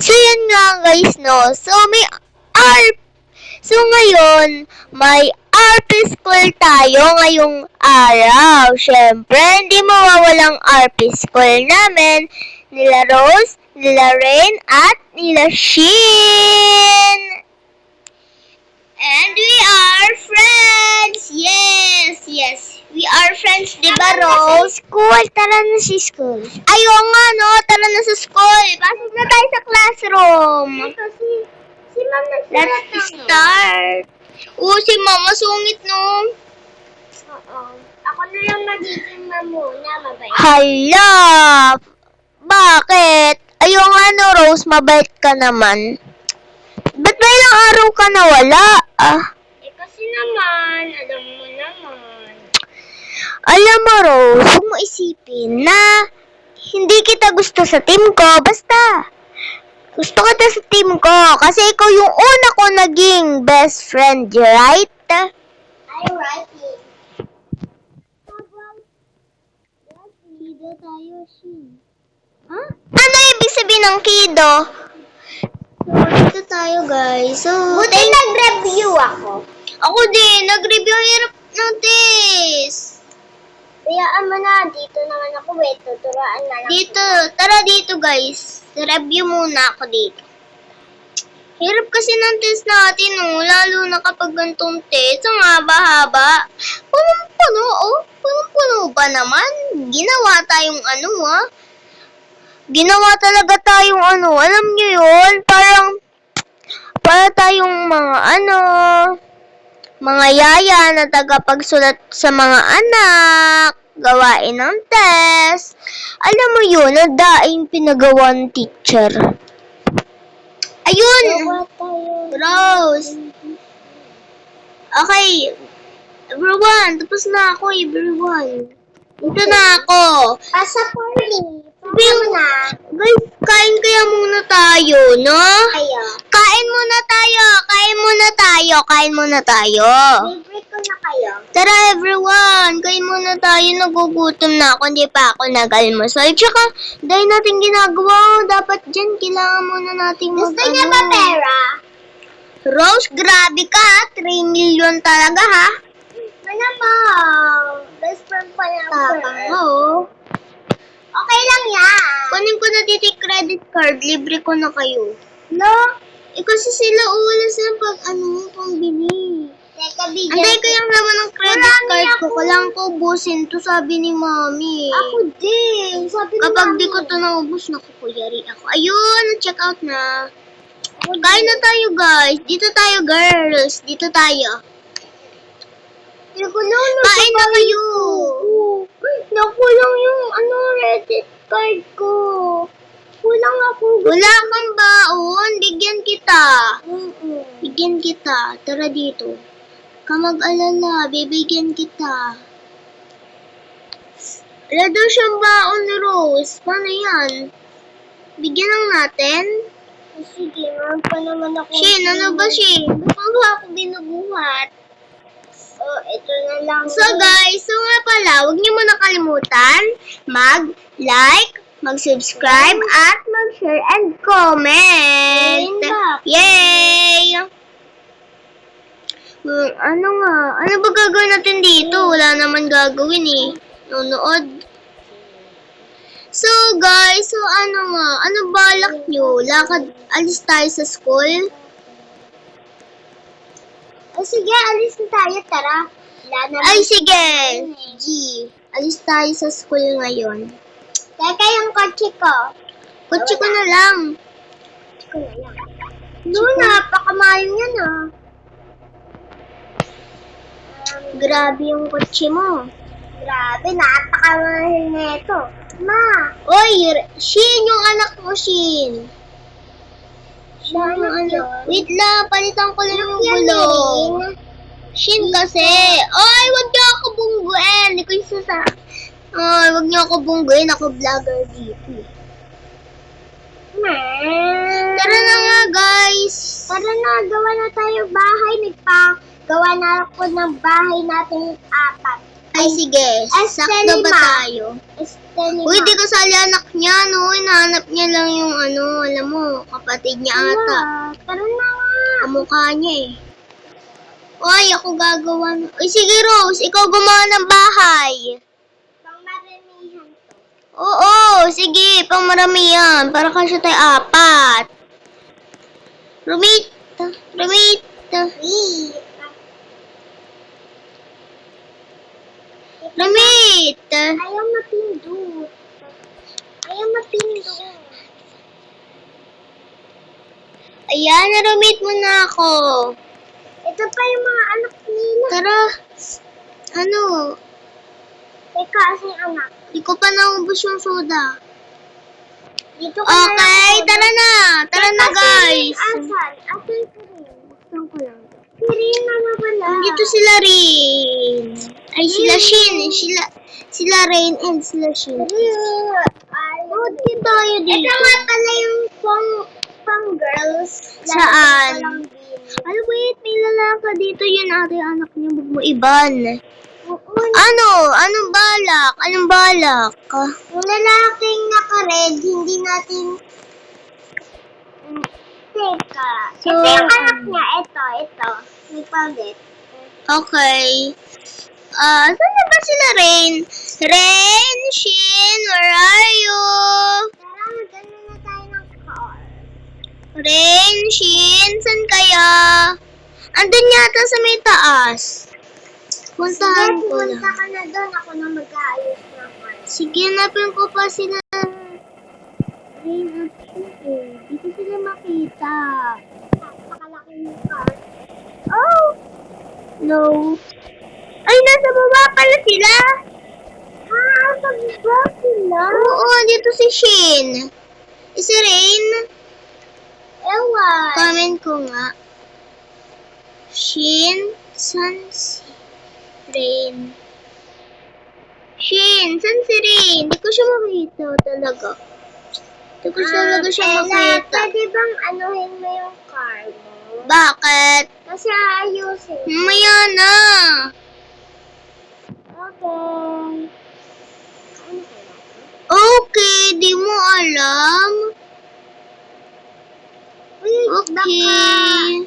So, yan nga guys, no. So, may R... So, ngayon, may RP school tayo ngayong araw. Siyempre, hindi mawawalang RP school namin. Nila Rose, nila Rain, at nila Shin. And we are friends! Yes, yes. We are friends, di ba, Rose? School. Tara na si school. Ayaw nga, no? Tara na sa school. Pasok na tayo sa classroom. Kasi si ma'am Let's start. Oo, si mama sungit, no? Oo. Ako na lang magiging mamuna, mabait. Hala! Bakit? Ayaw nga, no, Rose. Mabait ka naman. Ba't ba ilang araw ka nawala? Ah. Eh kasi naman, alam mo naman. Alam mo, Rose, huwag mo isipin na hindi kita gusto sa team ko. Basta, gusto kita sa team ko kasi ikaw yung una ko naging best friend, right? I write it. Kido tayo, Shin. Ha? Ano ibig sabihin ng kido? So, dito tayo, guys. So, Buti nag-review ako. Ako din, nag-review hirap ng test. Kaya mo na, dito naman ako, wait, tuturuan na lang. Dito, tara dito, guys. Review muna ako dito. Hirap kasi ng test natin, oh. Lalo na kapag gantong test. Ang haba-haba. Punong-puno, oh. Punong-puno ba naman? Ginawa tayong ano, ah. Ginawa talaga tayong ano. Alam nyo yun? Parang, para tayong mga ano, mga yaya na tagapagsulat sa mga anak, gawain ng test. Alam mo yun, ang daing pinagawa ng teacher. Ayun! Rose! Okay, everyone, tapos na ako, everyone. Dito na ako. Pasa Porly. Sabihin Pasa na. Guys, kain kaya muna tayo, no? Ayo. Kain muna tayo, kain muna tayo, kain muna tayo. Favorite ko na kayo. Tara everyone, kain muna tayo. Nagugutom na ako, hindi pa ako nag-almusal. Tsaka, dahil natin ginagawa, dapat dyan, kailangan muna natin mag Gusto niya ba pera? Rose, grabe ka, 3 million talaga ha. Wala mo. Best friend pa niya. Tapang mo. oh. Okay lang yan. Kunin ko na dito yung credit card, libre ko na kayo. No? Eh kasi sila ulas na pag ano, pambili. Teka, bigyan. Anday ko yung laman ng credit Marami card ko. ako. Kailangan ko ubusin to, sabi ni mami. Ako din. Sabi ni Kapag di ko to naubos, naku, kuyari ako. Ayun, check out na. Kain na tayo, guys. Dito tayo, girls. Dito tayo. Ko na. Kain na kayo. Nakulang yung ano, credit card ko. Kulang ako. Wala kang baon. Bigyan kita. Mm-mm. Bigyan kita. Tara dito. Kamag-alala. Bibigyan kita. Wala daw siyang baon Rose. Paano yan? Bigyan lang natin? Sige, meron pa naman ako. Shin, ano ba, Shin? Baka ba ako binubuhat? Oh, ito na lang. So guys, so nga pala, huwag niyo muna kalimutan mag-like, mag-subscribe, at mag-share and comment. Yay! Hmm, ano nga? Ano ba gagawin natin dito? Wala naman gagawin eh. Nunood. So guys, so ano nga? Ano balak nyo? Lakad, alis tayo sa school? Oh, sige, alis na tayo, tara. Wala naman. Ay, sige! G, alis tayo sa school ngayon. Teka, yung kotse ko. Kutsi ko na lang. Kotse ko na lang. No, napakamahal yan ah. Grabe yung kutsi mo. grabe, napakamahal na ito. Ma, Oy, Shin, yung anak mo, Shin. Shin, yung anak. Wait lang, palitan ko lang yung gulong. Shin kasi. Oy, wag niyo ako bungguin. Hindi ko yung sasa. Ay, wag niyo ako bungguin. Ako vlogger dito. Ma. Tara na nga, guys. Tara na, gawa na tayo bahay. Nagpa, gawa na ako ng bahay natin apat. Ay, sige. Sakto ba tayo? Este lima. Uy, di kasali anak niya, no? Hinahanap niya lang yung ano, alam mo, kapatid niya ata. Wala. Tara na nga. Kamukha niya eh. Uy, ako gagawa. Uy, sige Rose, ikaw gumawa ng bahay. Pang maramihan to. Oo, sige, pang marami yan. Para kasi tayo apat. Rumita, Rumita, Wait. Rumita. Ayaw mapindot. Ayaw mapindot. Ayan, narumit mo na ako. Ito pa yung mga anak nila. Tara. Ano? Teka, yung anak? Di ko pa naubos yung soda. Dito ka na Okay, lang. tara na. Tara na, guys. Asan? Asan si Rin? Ko lang? Dito sila rin. Ay, sila Shin. Sila, sila Rain and sila Shin. Bakit di tayo dito? Ito nga pala yung pang, pang girls. Saan? Din. Ay, wait. May lalaka dito. Yun ate anak niya. Huwag mo iban. Ano? Anong balak? Anong balak? Yung lalaking naka-red, hindi natin... Teka. So, ito yung anak niya. Ito, ito. May pabit. Okay. Ah, saan na ba sila Rain? Rain, Shin, where are you? Tara, magano na tayo ng car. Rain, Shin, saan kaya? Andun yata sa may taas. Puntahan Sige, ko pumunta lang. ka na doon. Ako na mag-aayos ng car. Sige, hanapin ko pa sila. Rain. Sila makita. Napakalaki ng car. Oh! No. Ay, nasa baba pala sila. Ah, pag-ba sila? Oo, dito si Shin. Eh, si Rain. Ewan. Comment ko nga. Shin, san si Rain? Shin, san si Rain? Hindi ko siya makita talaga. Hindi ko talaga siya makita. pwede bang anuhin mo yung car mo? Bakit? Kasi ayusin. Mamaya na. Okay. Okay, di mo alam. Okay.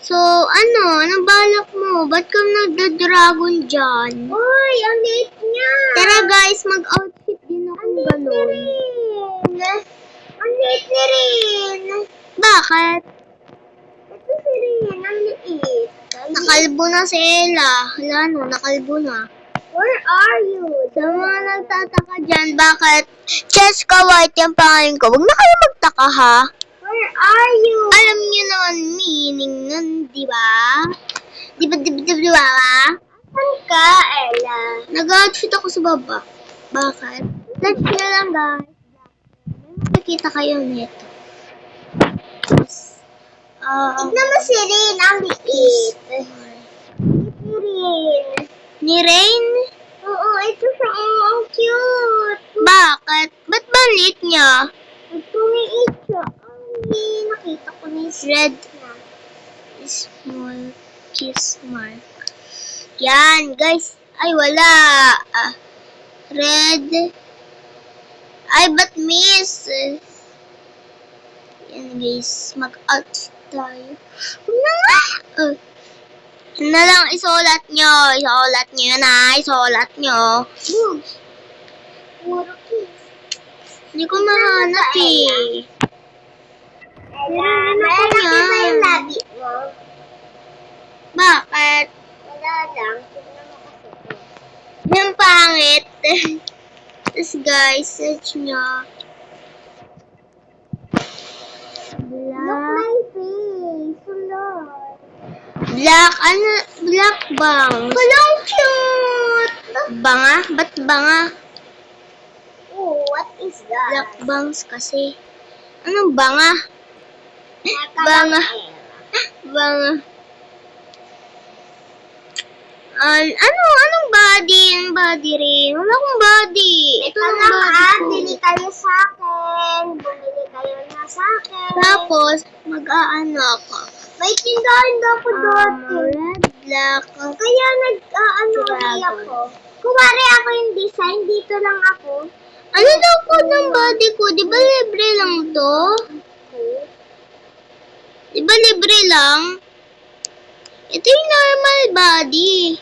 So, ano? Anong balak mo? Ba't ka nagda-dragon dyan? Uy, ang liit niya. Tara guys, mag-outfit din ako ni ganun. Ang liit ni Rin. Bakit? Ito si Rin, ang liit. Nakalbo na si Ella. Wala no, nakalbo na. Where are you? Sa mga nagtataka dyan, bakit Cheska White yung pangalan ko? Huwag na kayo magtaka ha. Where are you? Alam niyo naman meaning nun, di ba? Di ba, di ba, di ba, di ba? Saan ka, Ella? Nag-outfit ako sa baba. Bakit? Let's na lang guys. Makikita kayo nito. Ah, Tignan mo si Rin, ang liit. Si Rin. ni Rain? Oo, ito siya. Ang cute. Bakit? Ba't ba ang liit niya? Tumiit siya. Ay, nakita ko na yung Red na. small kiss mark. Yan, guys. Ay, wala. Ah, red. Ay, but miss? Yan, guys. Mag-out tayo. Na nga. Uh, yun na lang, isulat nyo. Isulat nyo na. Isulat nyo. Hindi ko mahanap eh. Ako malaki yan. ba yung labi mo? Bakit? Wala lang. Yung pangit. Tapos guys, search nyo. Look Black. my face. Lord. Black, ano? Black bangs. Kulong cute. Banga? Ba't banga? Oh, what is that? Black bangs kasi. Anong banga? Banga. Banga. An ano? Anong body? Anong body rin? Wala akong body. Ito Ito ang body ah, ko. bili kayo sa akin. Bumili kayo na sa akin. Tapos, mag-aano ako. May tindahan daw ako dati. Um, red, black, Kaya nag-ano Dragon. ako. Kumari ako yung design, dito lang ako. Ano daw po ng body ko? Di ba libre lang to? Di ba libre lang? Ito yung normal body.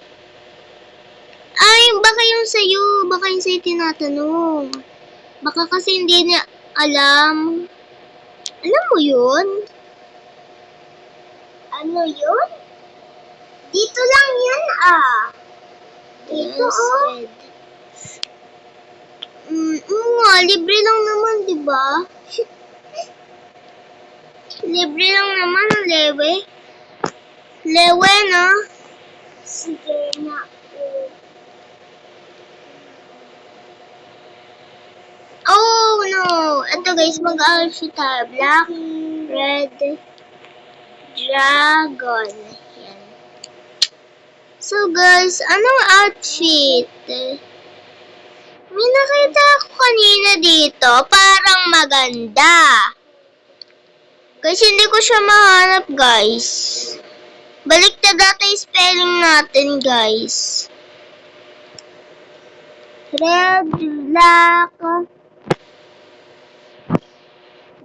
Ay, baka yung sa'yo. Baka yung sa'yo tinatanong. Baka kasi hindi niya alam. Alam mo yun? Ano yun? Dito lang yan ah. Dito Yes, oh. red. Mm, oo nga, libre lang naman, di ba? libre lang naman ang lewe. Lewe, no? Sige na. oh. Oh, no. Ito guys, mag-aaral tayo. Black, red, dragon. Yan. So guys, anong outfit? May nakita ako kanina dito, parang maganda. Guys, hindi ko siya mahanap, guys. Balik na data yung spelling natin, guys. Red, black,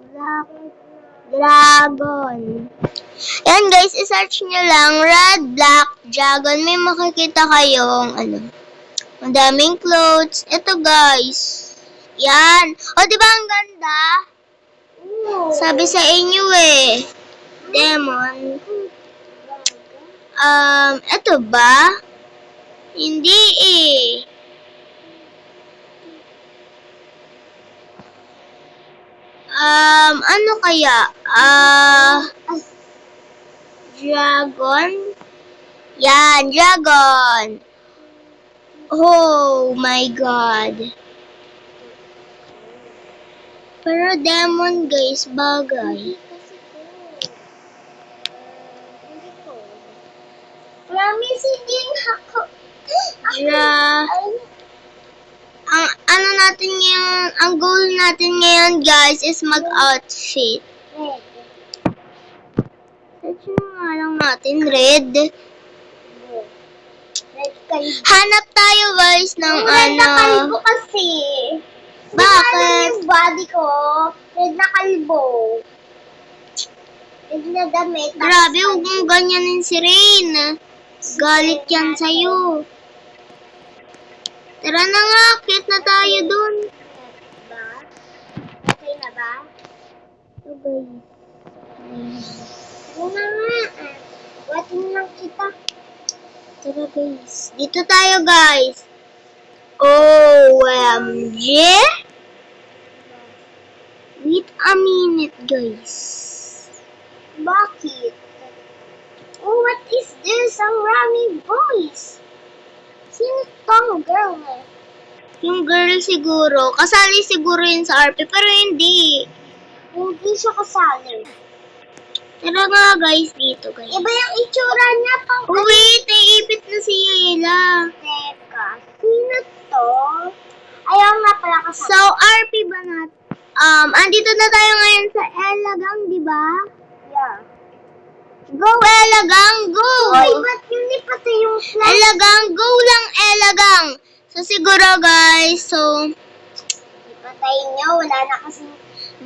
black, dragon. Yan guys, isearch nyo lang, red, black, dragon. May makikita kayong, ano, ang daming clothes. Ito guys. Yan. O, di ba ang ganda? Sabi sa inyo eh. Demon. Um, ito ba? Hindi eh. Um, ano kaya? Ah, dragon? Yan, dragon. Oh my god. Pero demon guys, bagay. Promise, hindi ako. Dra- ang ano natin ngayon, ang goal natin ngayon guys is mag-outfit. Red. Search na nga lang natin, red. Red. Hanap tayo guys ng Red na ano. kalbo kasi. Di ba Bakit? yung body ko? Red na kalbo. Red na damit. Grabe, huwag mong ganyanin si Rain. Galit yan sa'yo. Tara na nga, kit na tayo dun. Ba? Okay na ba? So guys. Ano na nga? ah. Watin lang kita. Tara guys. Dito tayo guys. OMG. Wait a minute guys. Bakit? Oh, what is this? Ang rami boys. Sino tong girl na? Yung girl siguro, kasali siguro yun sa RP, pero hindi. Hindi siya kasali. Tara nga guys, dito guys. Iba yung itsura niya pang... Oh, wait, naiipit na si Yela. Teka, sino to? Ayaw nga pala kasali. So, RP ba na? Um, andito na tayo ngayon sa Elagang, di ba? yeah. Go, Elagang, go! Uy, ba't yun di pati yung flag? Elagang, go lang, Elagang! So, siguro guys, so, Ipatayin niyo, wala na kasi...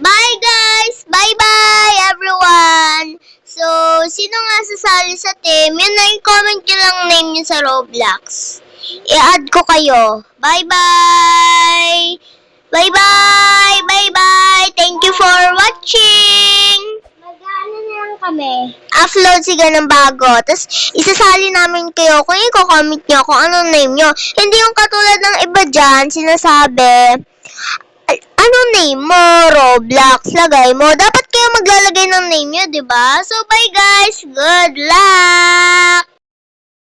bye guys! Bye-bye, everyone! So, sino nga sasali sa team? Yun na yung comment nyo lang name nyo sa Roblox. I-add ko kayo. Bye-bye! Bye-bye! Bye-bye! Thank you for watching! Kami. upload siya ng bago. Tapos, isasali namin kayo kung i-comment nyo kung anong name nyo. Hindi yung katulad ng iba dyan, sinasabi, "Al- ano name mo? Roblox, lagay mo. Dapat kayo maglalagay ng name nyo, ba? So, bye guys! Good luck!